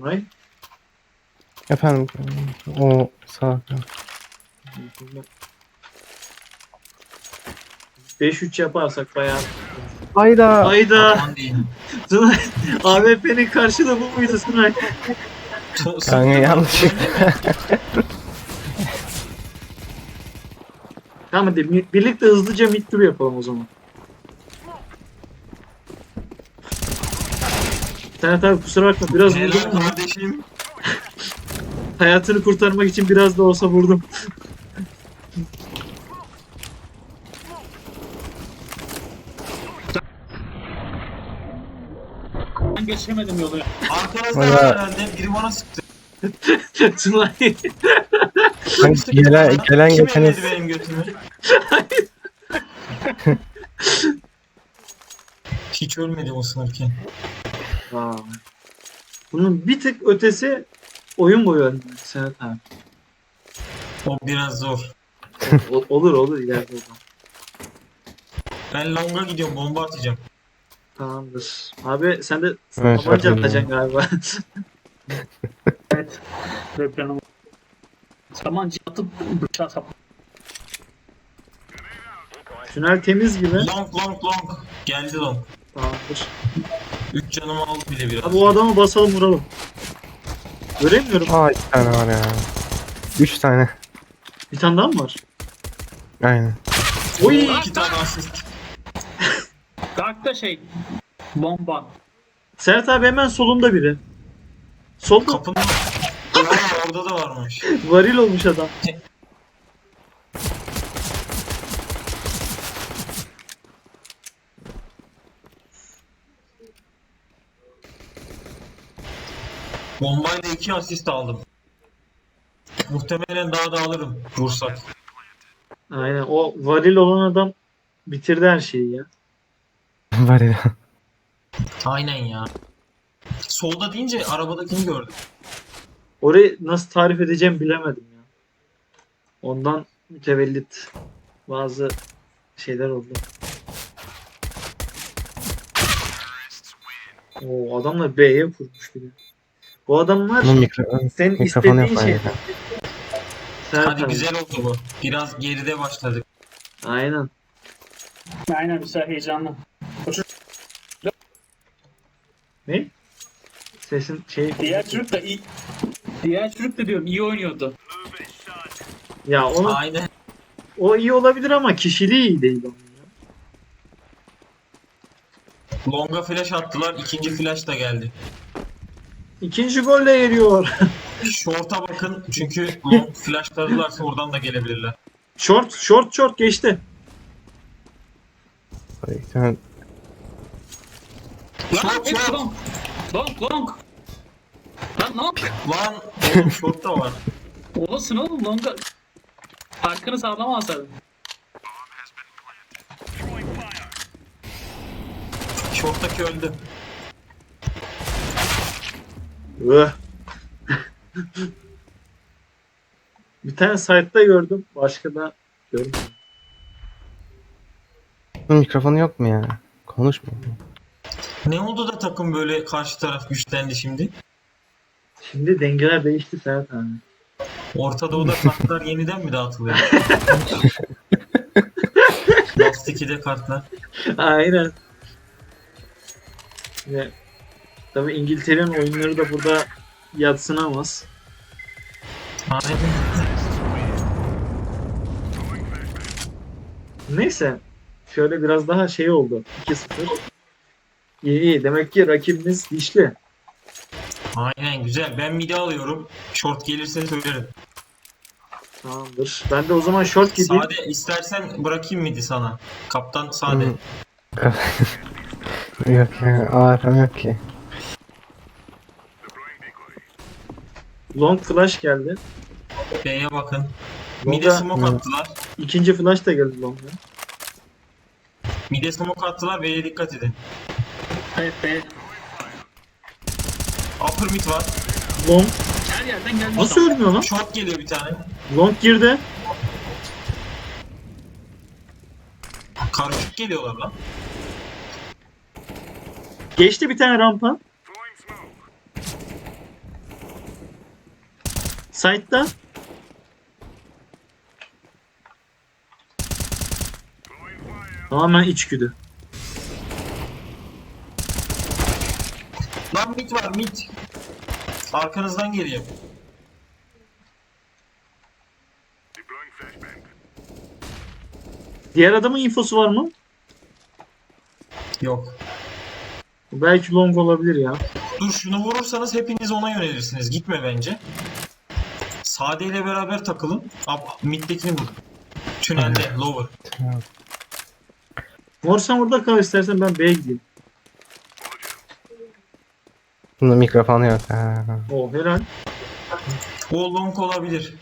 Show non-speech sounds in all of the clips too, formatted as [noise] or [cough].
Ay. Efendim o sağ 5-3 yaparsak bayağı. Hayda. Hayda. Aman diyeyim. Sunay. AWP'nin karşılığı bu muydu Sunay? Kanka [laughs] yanlış. Tamam hadi birlikte hızlıca mid tur yapalım o zaman. Sen tabi kusura bakma biraz vurdum Helal ama kardeşim. [laughs] hayatını kurtarmak için biraz da olsa vurdum. Ben geçemedim yolu. Arkadaşlar Valla- herhalde biri bana sıktı. Sunay. Kanka gelen, gelen Kim geçen elledi benim götümü? [laughs] Hiç ölmedim ısınırken. Vay. Bunun bir tık ötesi oyun boyu önde. Serhat abi. O biraz zor. O- olur olur ileride o zaman. Ben longa gidiyorum bomba atacağım. Tamamdır. Abi sen de Evet, tabanca atacaksın galiba. [laughs] Evet. Böyle planım. Sabancı atıp bıçağı sap. Tünel temiz gibi. Long long long. Geldi long. Tamamdır. 3 canımı aldı bile biraz. Abi o adamı basalım vuralım. Göremiyorum. Aa iki tane var ya. Üç tane. Bir tane daha mı var? Aynen. Oy! İki tane asist. [laughs] Dark'ta şey. Bomba. Serhat abi hemen solunda biri. Solda Kapının orada da varmış. [laughs] varil olmuş adam. [laughs] Bombayla iki asist aldım. Muhtemelen daha da alırım vursak. Aynen o varil olan adam bitirdi her şeyi ya. [laughs] var ya. Aynen ya. Solda deyince arabadakini gördüm. Orayı nasıl tarif edeceğim bilemedim ya. Ondan mütevellit bazı şeyler oldu. Oo adamlar B'ye kurmuş bir de. Bu adamlar Bunun mikro... senin mikrofonu istediğin yok şey. Hadi abi. güzel oldu bu. Biraz geride başladık. Aynen. Aynen güzel heyecanlı. Ne? Sesin şey... Diğer çocuk da iyi. Diğer çocuk da diyorum iyi oynuyordu. Ya onu, Aynen. o iyi olabilir ama kişiliği iyi değil onun ya. Longa flash attılar. ikinci flash da geldi. İkinci golle geliyor. Short'a bakın çünkü long flashladılarsa oradan da gelebilirler. short, short, short geçti. Bir tane- Lan Short, hep short. long. Long long. Lan ne yapıyorsun? Lan oğlum short da var. Olasın oğlum longa. Farkını sağlamazlar. Short'taki öldü. [laughs] Bir tane site'da gördüm. Başka da görmedim. Bunun mikrofonu yok mu ya? Konuşma. Ne oldu da takım böyle karşı taraf güçlendi şimdi? Şimdi dengeler değişti Serhat abi. Orta Doğu'da [laughs] kartlar yeniden mi dağıtılıyor? [laughs] Dust 2'de kartlar. Aynen. Ve tabii İngiltere'nin oyunları da burada yatsınamaz. Aynen. Neyse. Şöyle biraz daha şey oldu. 2-0. İyi iyi. Demek ki rakibimiz dişli. Aynen güzel. Ben midi alıyorum. Short gelirse söylerim. Tamamdır. Ben de o zaman short gideyim. Sade istersen bırakayım midi sana. Kaptan Sade. [laughs] Yok ya. Ağır yok ki. Long flash geldi. B'ye bakın. Mide Longa smoke attılar. ikinci flash da geldi long'a. Mide smoke attılar. B'ye dikkat edin. Evet be. Upper mid var. Long. Her yerden gelmiş. Nasıl ölmüyor lan? Short geliyor bir tane. Long girdi. Karışık geliyorlar lan. Geçti bir tane rampa. Side'da. Tamamen içgüdü. Lan mit var mit. Arkanızdan geliyor. Diğer adamın infosu var mı? Yok. Belki long olabilir ya. Dur şunu vurursanız hepiniz ona yönelirsiniz. Gitme bence. Sade ile beraber takılın. Up, mid'dekini vur. Tünelde, lower. Mor sen orada kal istersen ben B'ye gideyim. Bunda mikrofonu yok. Ha. O helal. O long olabilir.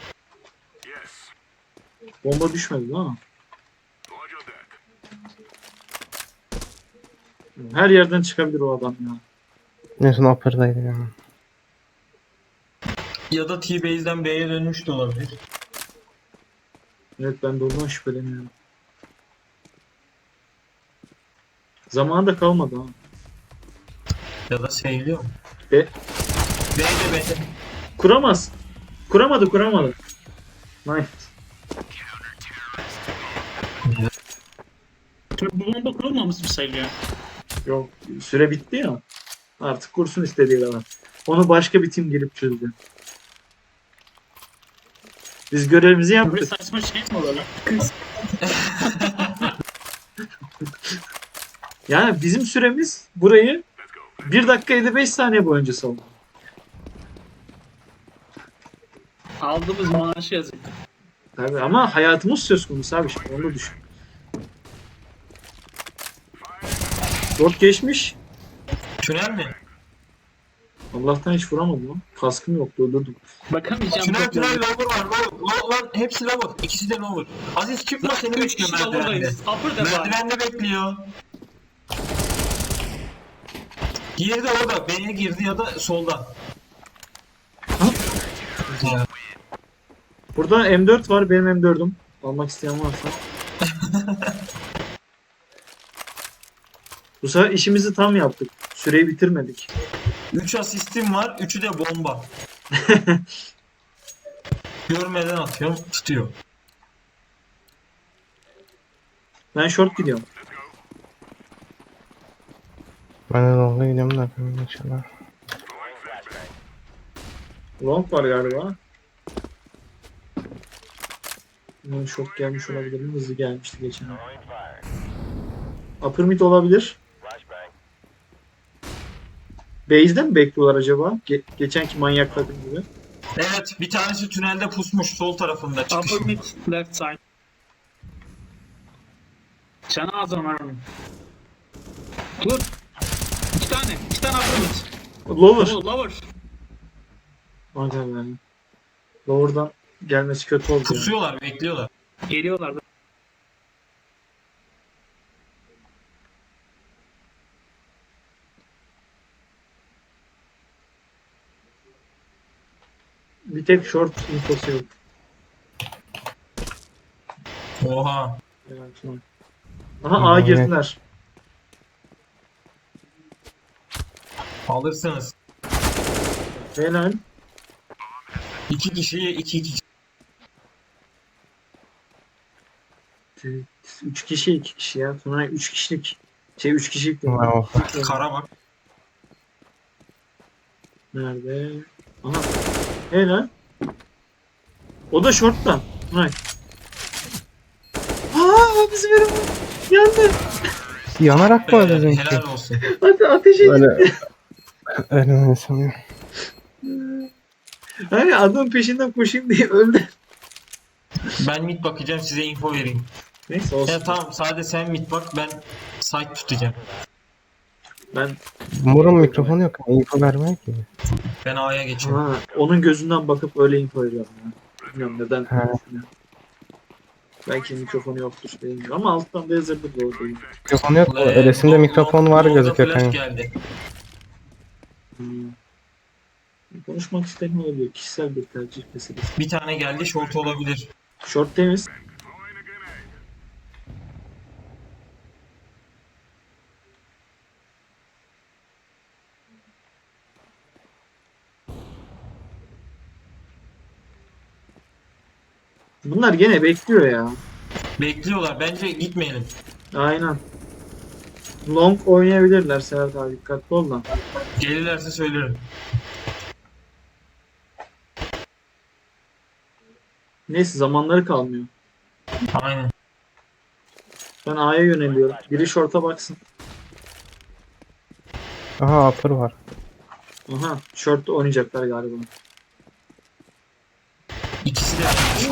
Bomba düşmedi mi? Her yerden çıkabilir o adam ya. En son upper'daydı ya. Ya da T-Base'den B'ye dönmüş de olabilir. Evet ben de ondan şüpheleniyorum. Zamanı da kalmadı ha. Ya da seviliyor mu? B. B'de B'de. Kuramaz. Kuramadı kuramadı. Nice. Bu bomba kurulmamış mı sayılıyor? Yok süre bitti ya. Artık kursun istediği kadar. Onu başka bir tim gelip çözdü. Biz görevimizi Böyle yaptık. saçma şey mi olur lan? [laughs] Yani bizim süremiz burayı 1 dakika 55 saniye boyunca savundu. Aldığımız maaşı yazık. Tabii ama hayatımız söz konusu abi şimdi onu düşün. Dört geçmiş. Tünel mi? Allah'tan hiç vuramadım lan. Kaskım yoktu öldürdüm. Bakamayacağım. Tünel tünel lower var. Lower lan hepsi lower. İkisi de lower. Aziz çıkma seni 3 bekliyor merdivende. Merdivende bekliyor. Diğeri de orada. B'ye girdi ya da solda. Burada M4 var benim M4'üm. Almak isteyen varsa. [laughs] Bu sefer işimizi tam yaptık. Süreyi bitirmedik. 3 asistim var. 3'ü de bomba. [laughs] Görmeden atıyorum. Tutuyor. Ben short gidiyorum. Ben de long'a gidiyorum da bakalım inşallah. Long var galiba. Bunun short gelmiş olabilir mi? Hızlı gelmişti geçen. Upper mid olabilir. Base'de mi bekliyorlar acaba? Ge- geçenki manyak takım gibi. Evet bir tanesi tünelde pusmuş sol tarafında çıkış. Upper mid left side. Çana ağzına var mı? Dur. İki tane. iki tane upper mid. Lower. Oh, lower. Lower'dan gelmesi kötü oldu yani. Pusuyorlar bekliyorlar. Geliyorlar. Bir tek short infosu yok. Oha. Yani şu an. Aha A Evet. girdiler. Alırsınız. Helal. İki kişiye iki iki. Üç kişi iki kişi ya. Sonra üç kişilik. Şey üç kişilik. de- Wow. Kara bak. Nerede? Aha. Helal. O da short'tan. Hay. Aa bizim elim yandı. Yanarak mı Helal, öldürdün ki? helal olsun. Hadi ateş et. Öyle. [laughs] Öyle sanıyorum. Hani adam peşinden koşayım diye öldü. Ben mid bakacağım size info vereyim. Neyse olsun. Ya tamam sadece sen mid bak ben site tutacağım. Ben Mor'un mikrofonu yok. Info vermiyor ki. Ben A'ya geçiyorum. ha, onun gözünden bakıp öyle info veriyorum ya. Bilmiyorum neden. Ha. Belki mikrofonu yoktur bilmiyorum ama alttan da yazabilir doğru değil. Mikrofonu yok. Ee, Resimde Lo- mikrofon var Lo- gözüküyor flash kanka. geldi. Hmm. Konuşmak istemiyor olabilir. Kişisel bir tercih meselesi. Bir tane geldi short olabilir. Short temiz. Bunlar gene bekliyor ya. Bekliyorlar. Bence gitmeyelim. Aynen. Long oynayabilirler Serhat abi dikkatli ol da. Gelirlerse söylerim. Neyse zamanları kalmıyor. Aynen. Ben A'ya yöneliyorum. Biri short'a baksın. Aha upper var. Aha short oynayacaklar galiba.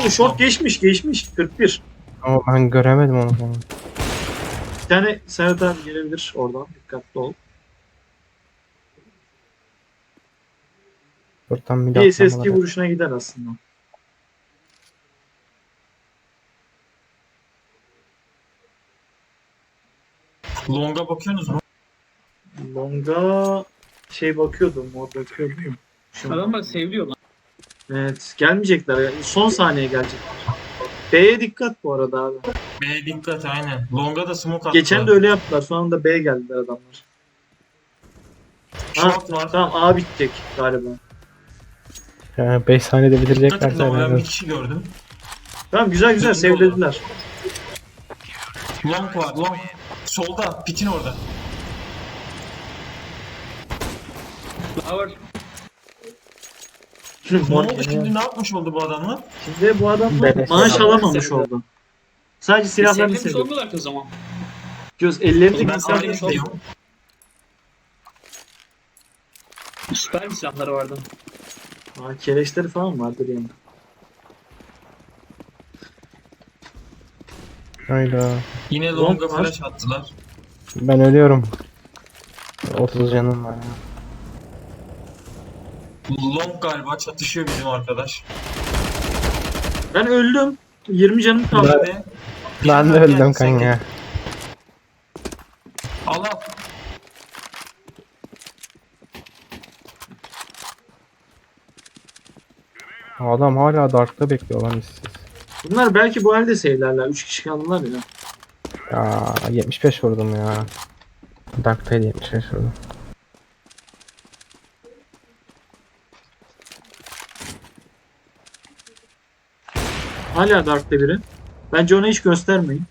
Oo, short geçmiş geçmiş 41. Ama ben göremedim onu. falan. Bir tane Serhat abi gelebilir oradan dikkatli ol. Buradan bir SSD atlamaları. vuruşuna gider aslında. Long'a bakıyorsunuz mu? Long'a şey bakıyordum, o bakıyordum. Adamlar seviliyor lan. Evet, gelmeyecekler. Yani son saniye gelecekler. B'ye dikkat bu arada abi. B'ye dikkat aynen. Long'a da smoke attılar. Geçen de öyle yaptılar. Sonra da B geldiler adamlar. Ha, Short var. tamam A bitecek galiba. Yani 5 saniyede bitirecekler edin ama ben bir kişi gördüm. Tamam güzel güzel oldu. sevdirdiler. Long var long. Solda. Pitin orada. Flower. Ne Mor- oldu şimdi ne yapmış oldu bu adamlar? Şimdi bu adam Beleş maaş adam. alamamış oldu. Sadece silahlarını Sevdiğimi seviyor. sormuyorlar ki o zaman. Göz ellerini Ben silahlarını seviyor. Süper bir silahları vardı. Aa, keleşleri falan vardır yani. Hayda. Yine Long Long'a flash attılar. Ben ölüyorum. 30 canım var ya. Long galiba çatışıyor bizim arkadaş. Ben öldüm. 20 canım kaldı. Nerede? Ben de öldüm kanka. gel. Al al. Adam hala Dark'ta bekliyor lan işsiz. Bunlar belki bu halde sevlerler. 3 kişi kaldılar ya. Ya 75 vurdum ya. Dark'taydı 75 vurdum. Hala Dark'ta biri. Bence ona hiç göstermeyin.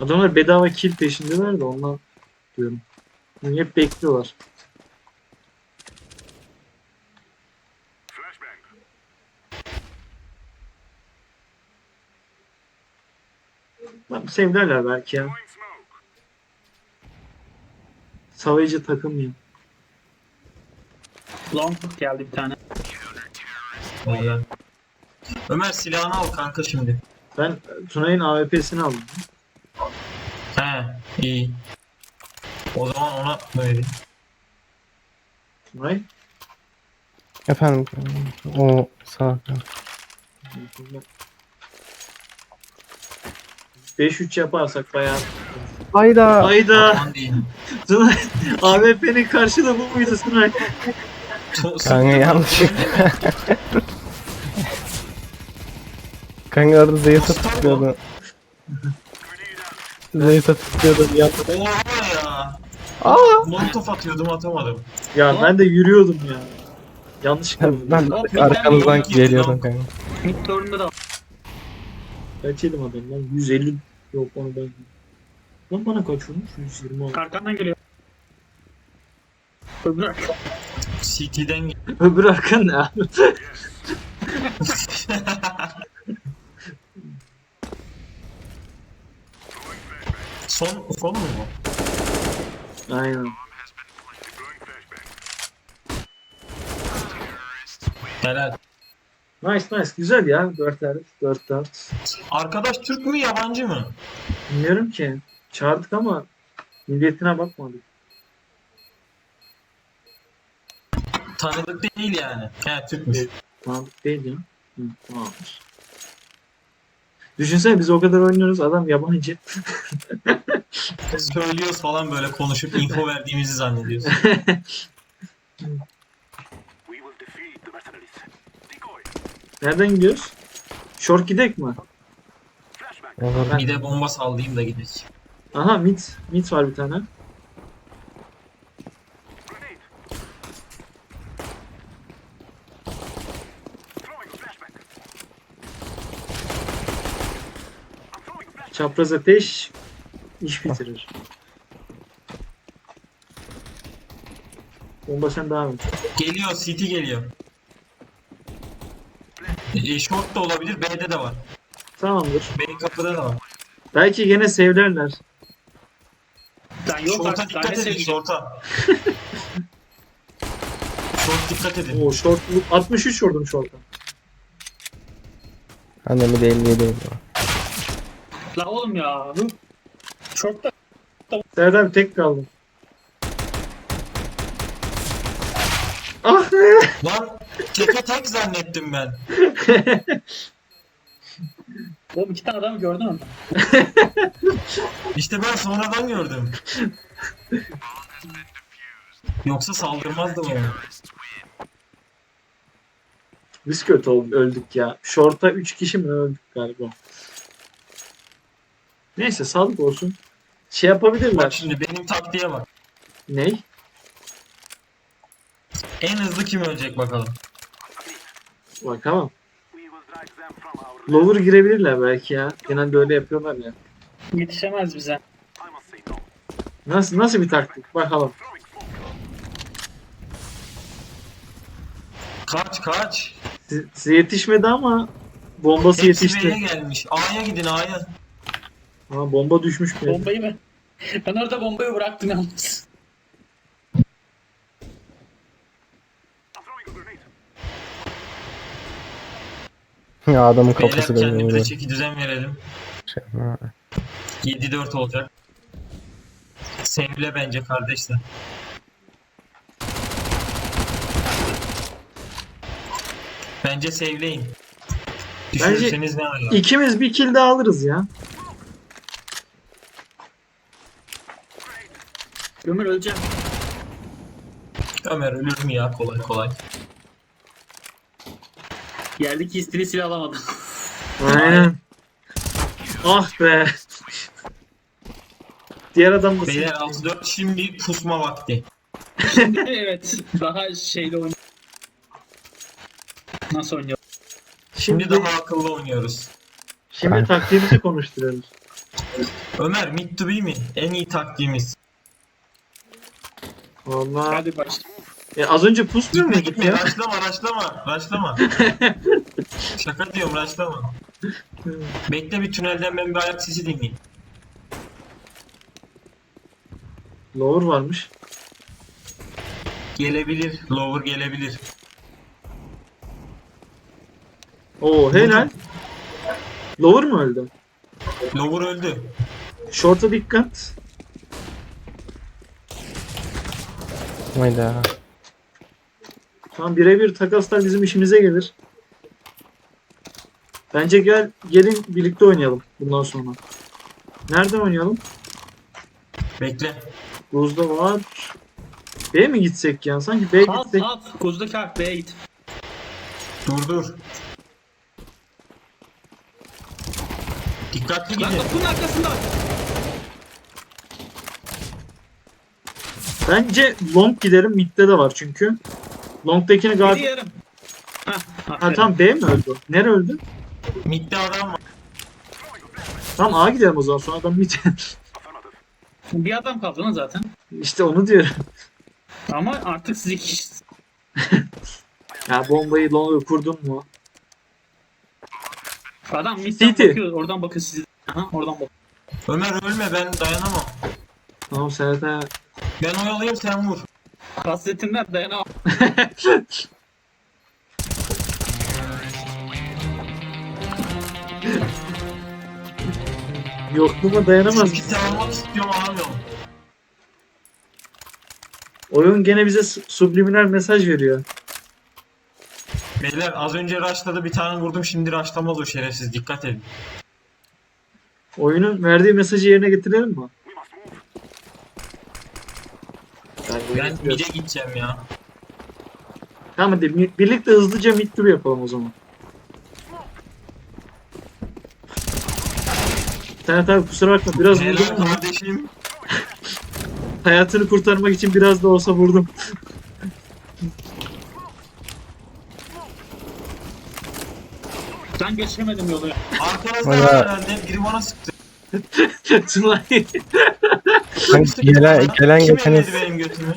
Adamlar bedava kill peşindeler de ondan diyorum. Yani hep bekliyorlar. Lan Sevlerler belki ya. Savayıcı takım ya. Long geldi bir tane. Vallahi. Ömer silahını al kanka şimdi. Ben Tunay'ın AWP'sini aldım. He iyi. O zaman ona böyle. Tunay. Efendim o sağ ol. 5-3 yaparsak bayağı. Hayda. Ayda. Aman diyeyim. Tunay. AWP'nin karşılığı bu muydu Tunay? Kanka yanlış. [laughs] Kanka orada Zeus'a tıklıyordu. Zeus'a tıklıyordu bir anda. Oha ya. Aa! Molotof atıyordum atamadım. Ya ben de yürüyordum ya. Yanlışlıkla vurdum. Ben bir arkanızdan tane geliyordum yok. kanka. Mid turunda da Kaç yedim adam lan? 150 yok onu ben. Lan bana kaç vurmuş? 120 oldu. arkandan geliyor. Öbür CT'den Öbür arkan ne abi? [laughs] Son, son mu bu? Aynen. Helal. Nice nice. Güzel ya. 4 4 4 4. Arkadaş Türk mü yabancı mı? Bilmiyorum ki. Çağırdık ama milliyetine bakmadık. Tanıdık değil yani. He Türkmüş. Tanıdık değil ya. Hı, tamamdır. Düşünsene biz o kadar oynuyoruz adam yabancı. [laughs] Söylüyoruz falan böyle konuşup info [laughs] verdiğimizi zannediyoruz. Nereden gidiyoruz? Short gidek mi? Vallahi Bir de bomba sallayayım da gidelim. Aha mit. Mit var bir tane. Çapraz ateş iş bitirir. Bomba sen devam et. Geliyor CT geliyor. E, short da olabilir B'de de var. Tamamdır. B kapıda da var. Belki gene sevlerler. Lan yok Short'a artık dikkat edin short'a. Short dikkat edin. Oo short 63 vurdum short'a. Annemi de 57 oldu. La oğlum ya. Hı. Şortta Serdar tek kaldım. Ah be! Lan teke tek zannettim ben. [laughs] oğlum iki tane adam gördün mü? İşte ben sonradan gördüm. Yoksa saldırmazdı bana. Biz kötü olduk öldük ya. Short'a 3 kişi mi öldük galiba. Neyse sağlık olsun. Şey Bak yapabilirler. şimdi benim taktiğe bak. Ney? En hızlı kim ölecek bakalım. Bakalım. Lower girebilirler belki ya. Genelde öyle yapıyorlar ya. Yetişemez bize. Nasıl nasıl bir taktik? Bakalım. Kaç kaç. Siz- Size yetişmedi ama bombası Hepsi B'ye yetişti. gelmiş. A'ya gidin A'ya. Ha, bomba düşmüş bir. Bombayı ben. Ben orada bombayı bıraktım yalnız. Ya adamın Beyler kafası beni kendimize vuruyor. çeki düzen verelim. Şey, ha. 7-4 olacak. Sevle bence kardeşler. Bence sevleyin. Düşürürseniz ne ala. İkimiz bir kill daha alırız ya. Ömür öleceğim. Ömer ölür mü ya kolay kolay. Yerdeki istiri silah alamadım. [laughs] Aynen. Ah be. Diğer adam da Beyler 6-4 şimdi pusma vakti. [laughs] evet. Daha şeyle oynuyor. Nasıl oynuyor? Şimdi Şimdi, daha akıllı oynuyoruz. şimdi taktiğimizi konuşturuyoruz. Ömer mid to be mi? En iyi taktiğimiz. Vallahi. Hadi başla. E, az önce pusmuyor muyduk gitme ya? raşlama raşlama raşlama. [laughs] Şaka diyorum raşlama. Bekle bir tünelden ben bir ayak sesi dinleyeyim. Lower varmış. Gelebilir. Lower gelebilir. Oo helal. Lower mı öldü? Lower öldü. Short'a dikkat. Hayda. Tamam birebir takaslar bizim işimize gelir. Bence gel gelin birlikte oynayalım bundan sonra. Nereden oynayalım? Bekle. Buzda var. B mi gitsek ya? Sanki B At gitsek. at. Kuzdaki hak B'ye git. Dur dur. Dikkatli Lan gidin. kapının arkasında. Bence long giderim. Mid'de de var çünkü. Long'dakini Biri galiba... yarım. Hah. Ha aferin. tamam B mi öldü? Nere öldü? Midde adam var. Tamam A gidelim o zaman. Sonra adam mid. Bir adam kaldı lan zaten. işte onu diyorum. Ama artık siz iki kişisiniz. [laughs] Ya bombayı long kurdun mu? Adam midden City. bakıyor. Oradan bakıyor siz. Aha oradan bakıyor. Ömer ölme ben dayanamam. Tamam Serhat'a. Ben oyalayayım sen vur. Hasretimden dayanamam. [laughs] Yokluğuma dayanamaz. Çünkü almak istiyorum alamıyorum. Oyun gene bize su- subliminal mesaj veriyor. Beyler az önce rushladı bir tane vurdum şimdi rushlamaz o şerefsiz dikkat edin. Oyunun verdiği mesajı yerine getirelim mi? Ben mid'e gideceğim ya. Tamam hadi birlikte hızlıca mid tur yapalım o zaman. Serhat abi kusura bakma biraz vurdum Helal ama kardeşim. [laughs] hayatını kurtarmak için biraz da olsa vurdum. Ben geçemedim yolu. Arkanızda Valla. herhalde biri bana sıktı. [laughs] Tunay. Hani gelen, gelen Kim geçen benim götümü?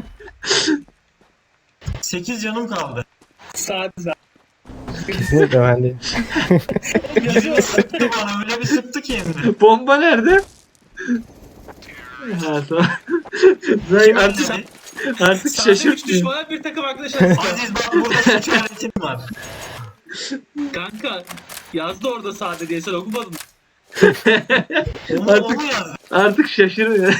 [laughs] 8 canım kaldı. Saat saat. kesinlikle ben de. Yüzümü sıktı bana öyle bir sıktı ki hem de. Bomba nerede? [laughs] Ha tamam. Tunay artık, artık üç şaşırtmıyor. düşmana bir takım arkadaşlar. Aziz bak burada [laughs] suç işaretim var. Kanka yazdı orada sade diye sen okumadın. mı? Onu, Artık- onu. Artık şaşırmıyor.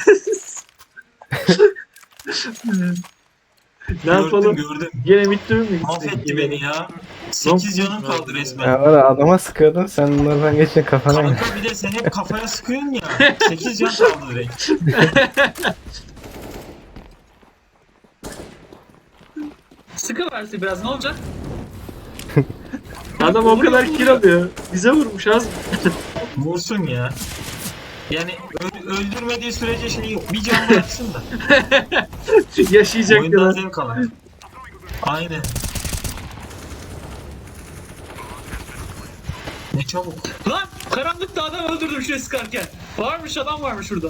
ne yapalım? Gördüm. Gene bitti mi? Mahvetti beni ya. 8 canım kaldı resmen. Ya orada adama sıkıyordun sen bunlardan geçince kafana Kanka bir de sen hep kafaya sıkıyorsun ya. [laughs] 8 can kaldı direkt. Sıkı verse biraz ne olacak? Adam o kadar kill alıyor. Bize vurmuş az. Vursun ya. Yani ö- öldürmediği sürece şey yok. Bir can bıraksın da. [laughs] Yaşayacak Oyundan kadar. zevk alır. Aynen. Ne çabuk. Lan karanlıkta adam öldürdüm şuraya sıkarken. Varmış adam varmış şurada.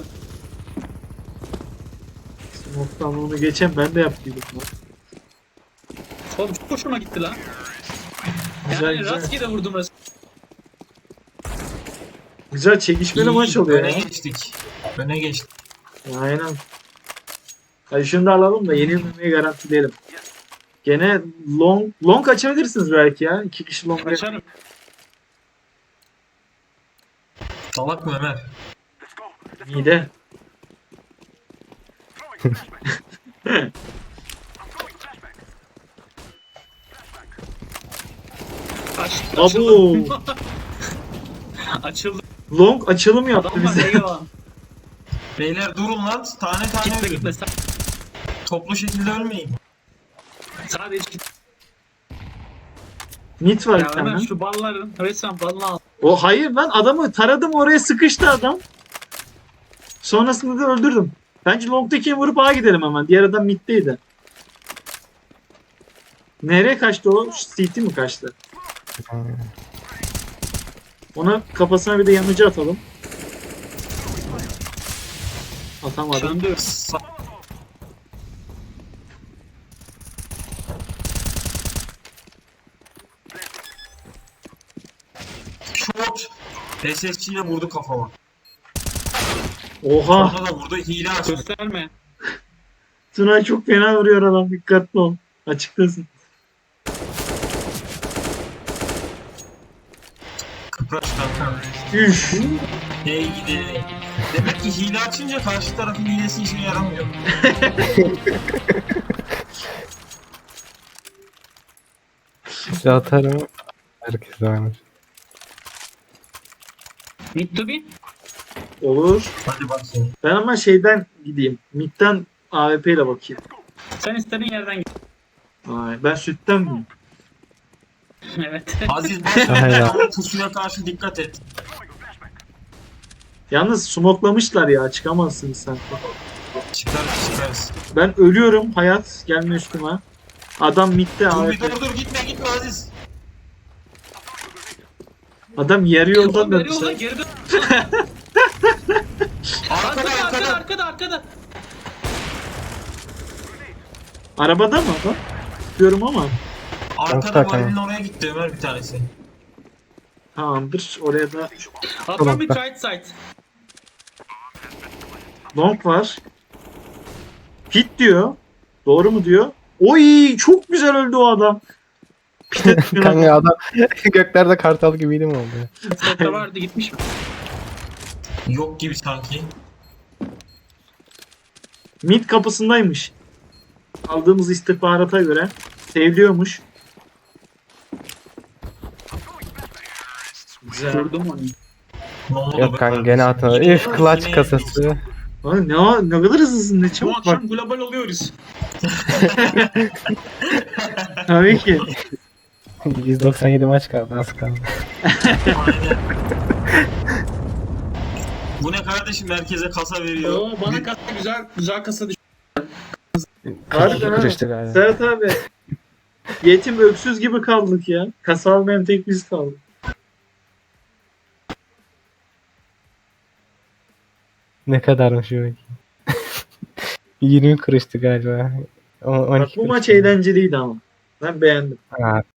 Smoke'tan onu geçen ben de yaptıydım. lan. Oğlum çok hoşuma gitti lan. Güzel Yani güzel. rastgele vurdum resmen. Güzel çekişmeli İyi, maç oluyor Öne ya. geçtik. Öne geçtik. Aynen. Hadi şunu da alalım da yenilmemeyi garantileyelim. Gene long long açabilirsiniz belki ya. İki kişi long Kaçarım. Salak mı Ömer? mide. Aç, Abo. açıldım. [laughs] Açıldı. Long açılım yaptı Adam var bize. [laughs] Beyler durun lan. Tane tane Gitme ölün. gitme. Sa- Toplu şekilde ölmeyin. Sadece git. Mit var bir Ya Ömer tane. şu balların resmen balını al. O hayır lan adamı taradım oraya sıkıştı adam. Sonrasında da öldürdüm. Bence long'dakini vurup A'ya gidelim hemen. Diğer adam mid'deydi. Nereye kaçtı o? CT mi kaçtı? Ona kafasına bir de yanıcı atalım. Atamadım. Söndü. Short. SSC ile vurdu kafama. Oha! Ona da vurdu. Hile açtı. Gösterme. Tunay çok fena vuruyor adam. Dikkatli ol. Açıklasın. Kıpraş kanka. Üf! Hey gidi. Demek ki hile açınca karşı tarafın hilesi işine yaramıyor. Size [laughs] atarım. Herkes oynar. Need to be. Olur. Hadi bakayım. Ben ama şeyden gideyim. Mid'den AWP ile bakayım. Sen istediğin yerden git. Ay, ben sütten miyim? evet. Aziz boş ver pusuya karşı dikkat et. Yalnız smoklamışlar ya. Çıkamazsınız sen. Çıkarız çıkarız. Ben ölüyorum. Hayat gelme üstüme. Adam midde Dur bir AWP. dur dur gitme gitme Aziz. Adam yarı yoldan döndü. veriyor lan geri dön. [laughs] Arkada Arkada arkada arkada. Arabada mı adam? Diyorum ama. Arkada valinin oraya gitti Ömer bir tanesi. Tamamdır. Oraya da Hakan bir right side. Long var. Pit diyor. Doğru mu diyor? Oy çok güzel öldü o adam. [laughs] Kanka adam [laughs] göklerde kartal gibiydi mi oldu? ya? Spotta vardı gitmiş mi? Yok gibi sanki. Mid kapısındaymış. Aldığımız istihbarata göre seviliyormuş. Güzel. Vurdum onu. Yok kanka gene atmadı. Üf clutch kasası. Ay, ne, ne kadar hızlısın ne Bu çabuk bak. akşam global oluyoruz. [laughs] Tabii ki. 197 maç kaldı az kaldı. Aynen. Bu ne kardeşim merkeze kasa veriyor. Oo bana kasa güzel güzel kasa düştü. Harbiden ha. Kırıştı galiba. Serhat abi. Yetim öksüz gibi kaldık ya. Kasa almayan tek biz kaldık. Ne kadarmış o? 20 [laughs] kuruştu galiba. O- Bak 12 bu kuruş. maç eğlenceliydi ama. Ben beğendim. Ha,